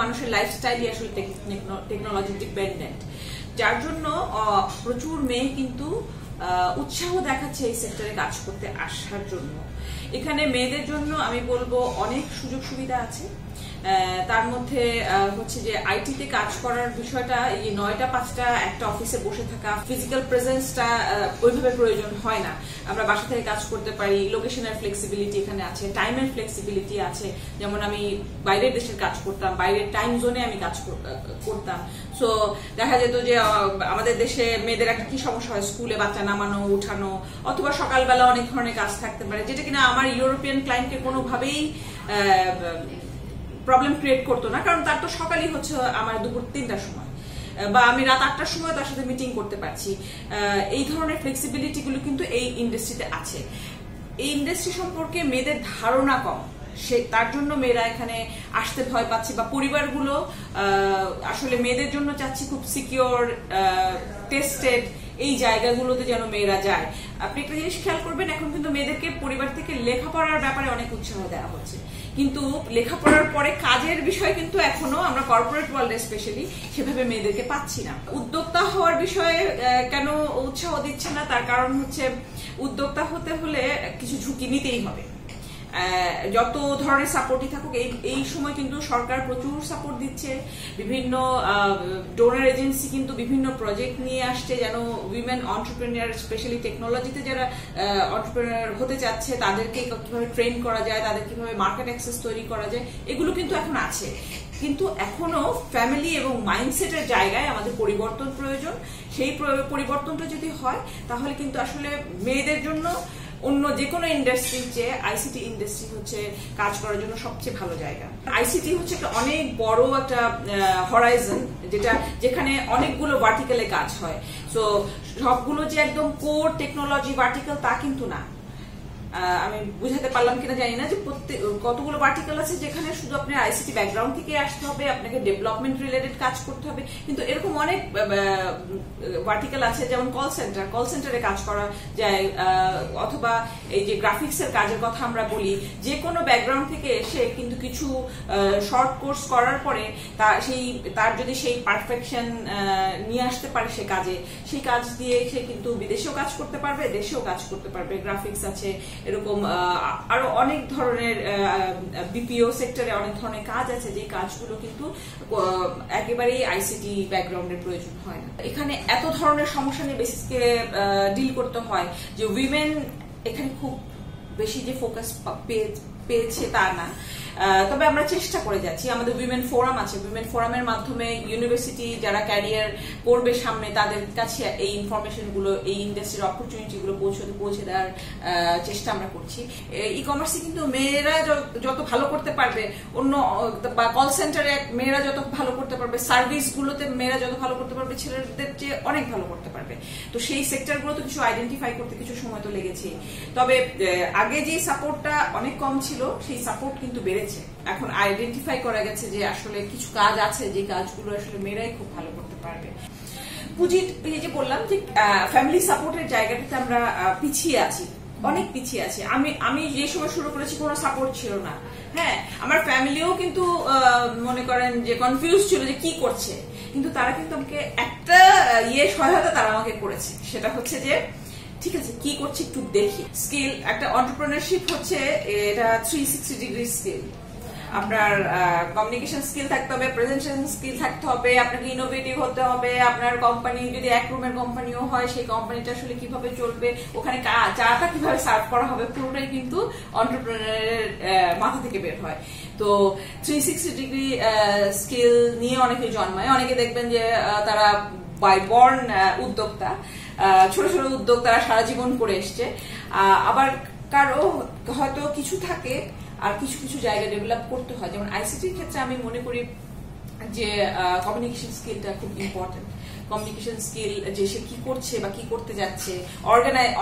মানুষের লাইফস্টাইলই আসলে technology dependent যার জন্য প্রচুর মেয়ে কিন্তু উৎসাহ দেখাচ্ছে এই সেক্টরে কাজ করতে আসার জন্য। এখানে মেয়েদের জন্য আমি বলব অনেক সুযোগ সুবিধা আছে। তার মধ্যে হচ্ছে যে আইটিতে কাজ করার বিষয়টা, এই নয়টা, পাঁচটা, একটা অফিসে বসে থাকা ফিজিক্যাল প্রেজেন্সটা ওইভাবে প্রয়োজন হয় না। আমরা বাসা থেকে কাজ করতে পারি লোকেশনের ফ্লেক্সিবিলিটি এখানে আছে টাইমের ফ্লেক্সিবিলিটি আছে। যেমন আমি বাইরের দেশের কাজ করতাম, বাইরের টাইম জোনে আমি কাজ করতাম। সো দেখা যেত যে আমাদের দেশে মেয়েদের একটা কি সমস্যা হয়? স্কুলে বাচ্চা নামানো, উঠানো, অথবা সকালবেলা অনেক ধরনের কাজ থাকতে পারে, যেটা কিনা আমার ইউরোপিয়ান ক্লায়েন্টকে কোনোভাবেই প্রবলেম ক্রিয়েট করতো না, কারণ তার তো সকালই হচ্ছে আমার দুপুর তিনটার সময়। বা আমি রাত আটটার সময় তার সাথে মিটিং করতে পারছি। এই ধরনের ফ্লেক্সিবিলিটি গুলো কিন্তু এই ইন্ডাস্ট্রিতে আছে। এই ইন্ডাস্ট্রি সম্পর্কে মেয়েদের ধারণা কম। সে, তার জন্য মেয়েরা এখানে আসতে ভয় পাচ্ছে বা পরিবারগুলো আসলে মেয়েদের জন্য চাচ্ছি খুব সিকিওর টেস্টেড এই জায়গাগুলোতে যেন মেয়েরা যায়। আপনি একটা জিনিস খেয়াল করবেন, এখন কিন্তু মেয়েদেরকে পরিবার থেকে লেখাপড়ার ব্যাপারে অনেক উৎসাহ দেওয়া হচ্ছে। কিন্তু লেখাপড়ার পরে কাজের বিষয় কিন্তু এখনও আমরা কর্পোরেট ওয়ার্ল্ডে স্পেশালি সেভাবে মেয়েদেরকে পাচ্ছি না। উদ্যোক্তা হওয়ার বিষয়ে কেন উৎসাহ দিচ্ছে না? তার কারণ হচ্ছে উদ্যোক্তা হতে হলে কিছু ঝুঁকি নিতেই হবে। যত ধরনের সাপোর্টই থাকুক, এই এই সময় কিন্তু সরকার প্রচুর সাপোর্ট দিচ্ছে। বিভিন্ন ডোনার এজেন্সি কিন্তু বিভিন্ন প্রজেক্ট নিয়ে আসছে যেন উইমেন অন্টারপ্রেনিয়ার স্পেশালি টেকনোলজিতে যারা অন্টারপ্রেনিয়ার হতে চাচ্ছে, তাদেরকে কীভাবে ট্রেন করা যায়, তাদের কীভাবে মার্কেট অ্যাক্সেস তৈরি করা যায়, এগুলো কিন্তু এখন আছে। কিন্তু এখনও ফ্যামিলি এবং মাইন্ডসেটের জায়গায় আমাদের পরিবর্তন প্রয়োজন। সেই পরিবর্তনটা যদি হয়, তাহলে কিন্তু আসলে মেয়েদের জন্য অন্য যে কোনো ইন্ডাস্ট্রির চেয়ে আইসিটি ইন্ডাস্ট্রি হচ্ছে কাজ করার জন্য সবচেয়ে ভালো জায়গা। আইসিটি হচ্ছে একটা অনেক বড় একটা হরাইজন যেটা যেখানে অনেকগুলো ভার্টিক্যালে কাজ হয়। সো সবগুলো যে একদম কোর টেকনোলজি ভার্টিক্যাল তা কিন্তু না। আমি বুঝাতে পারলাম কিনা জানি না যে কতগুলো পার্টিকেল আছে যেখানে শুধু আপনার আইসিটি ব্যাকগ্রাউন্ড থেকে আসতে হবে, আপনাকে ডেভেলপমেন্ট রিলেটেড কাজ করতে হবে। কিন্তু এরকম অনেক পার্টিকেল আছে, যেমন কল সেন্টার কল সেন্টারে কাজ করা যায় অথবা এই যে গ্রাফিক্স এর কাজের কথা আমরা বলি, যে কোনো ব্যাকগ্রাউন্ড থেকে এসে কিন্তু কিছু শর্ট কোর্স করার পরে তার সেই, তার যদি সেই পারফেকশন নিয়ে আসতে পারে সে কাজে, সেই কাজ দিয়ে সে কিন্তু বিদেশেও কাজ করতে পারবে, দেশেও কাজ করতে পারবে। গ্রাফিক্স আছে এরকম আরও অনেক ধরনের বিপিও সেক্টরে অনেক ধরনের কাজ আছে, যে কাজগুলো কিন্তু একেবারেই আইসিটি ব্যাকগ্রাউন্ডের প্রয়োজন হয় না। এখানে এত ধরনের সমস্যা নিয়ে বেসিসকে ডিল করতে হয় যে উইমেন এখানে খুব বেশি যে ফোকাস পেয়েছে তা না। তবে আমরা চেষ্টা করে যাচ্ছি। আমাদের উইমেন ফোরাম আছে। উইমেন ফোরামের মাধ্যমে ইউনিভার্সিটি যারা ক্যারিয়ার করবে সামনে, তাদের কাছে এই ইনফরমেশনগুলো, এই ইন্ডাস্ট্রির অপরচুনিটি গুলো পৌঁছে দেওয়ার চেষ্টা আমরা করছি। ই কমার্সে কিন্তু মেয়েরা যত ভালো করতে পারবে, অন্য, বা কল সেন্টারে মেয়েরা যত ভালো করতে পারবে সার্ভিস গুলোতে মেয়েরা যত ভালো করতে পারবে, ছেলেদের চেয়ে অনেক ভালো করতে পারবে। তো সেই সেক্টরগুলো তো কিছু আইডেন্টিফাই করতে কিছু সময় তো লেগেছে তবে আগে যে সাপোর্টটা অনেক কম ছিল, সেই সাপোর্ট কিন্তু বেড়েছে এখন আইডেন্টিফাই করা গেছে যে আসলে কিছু কাজ আছে, যে কাজগুলো আসলে মেয়েরাই খুব ভালো করতে পারবে। পুঁজি এই যে বললাম যে ফ্যামিলি সাপোর্টের জায়গাটাতে আমরা পিছিয়ে আছি, অনেক পিছিয়ে আছি। আমি আমি যে সময় শুরু করেছি কোনো সাপোর্ট ছিল না। হ্যাঁ আমার ফ্যামিলিও কিন্তু মনে করেন যে কনফিউজ ছিল যে কি করছে। কিন্তু তারা কিন্তু আমাকে একটা ইয়ে সহায়তা তারা আমাকে করেছে। সেটা হচ্ছে যে ঠিক আছে, কি করছে একটু দেখি। স্কিল একটা অন্টারপ্রেনারশিপ হচ্ছে এটা থ্রি সিক্সটি ডিগ্রি স্কিল আপনার কমিউনিকেশন স্কিল থাকতে হবে প্রেজেন্টেশন স্কিল থাকতে হবে, আপনাকে ইনোভেটিভ হতে হবে, আপনার কোম্পানি যদি এক রুমের কোম্পানিও হয়, সেই কোম্পানিটা আসলে কীভাবে চলবে, ওখানে চাটা কীভাবে সার্ভ করা হবে, পুরোটাই কিন্তু অন্টারপ্রেনারের মাথা থেকে বের হয়। তো থ্রি সিক্সটি ডিগ্রি স্কিল নিয়ে অনেকে জন্মায়। অনেকে দেখবেন যে তারা বাই বর্ন উদ্যোক্তা। ছোট ছোট উদ্যোগ তারা সারা জীবন করে এসছে। আবার কারও হয়তো কিছু থাকে আর কিছু কিছু জায়গা ডেভেলপ করতে হয়। যেমন আইসিটির ক্ষেত্রে আমি মনে করি যে কমিউনিকেশন স্কিলটা খুব ইম্পর্টেন্ট কমিউনিকেশন স্কিল যে সে কি করছে বা কি করতে যাচ্ছে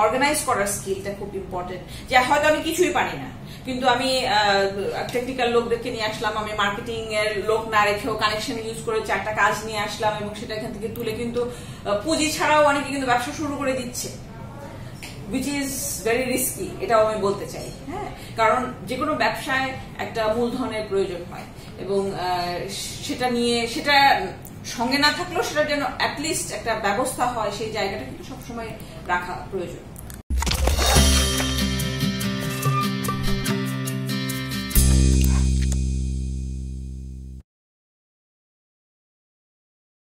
অর্গানাইজ করার স্কিলটা খুব ইম্পর্টেন্ট যে হয়তো আমি কিছুই পারি না, কিন্তু আমি টেকনিক্যাল লোকদেরকে নিয়ে আসলাম, আমি মার্কেটিং এর লোক না রেখেও কানেকশন ইউজ করে চারটা কাজ নিয়ে আসলাম এবং সেটা এখান থেকে তুলে কিন্তু পুঁজি ছাড়াও অনেকে কিন্তু ব্যবসা শুরু করে দিচ্ছে। উইচ ইজ ভেরি রিস্কি এটাও আমি বলতে চাই হ্যাঁ? কারণ যে কোনো ব্যবসায় একটা মূলধনের প্রয়োজন হয় এবং সেটা নিয়ে, সেটা সঙ্গে না থাকলেও সেটা যেন অ্যাটলিস্ট একটা ব্যবস্থা হয়, সেই জায়গাটা কিন্তু সবসময় রাখা প্রয়োজন।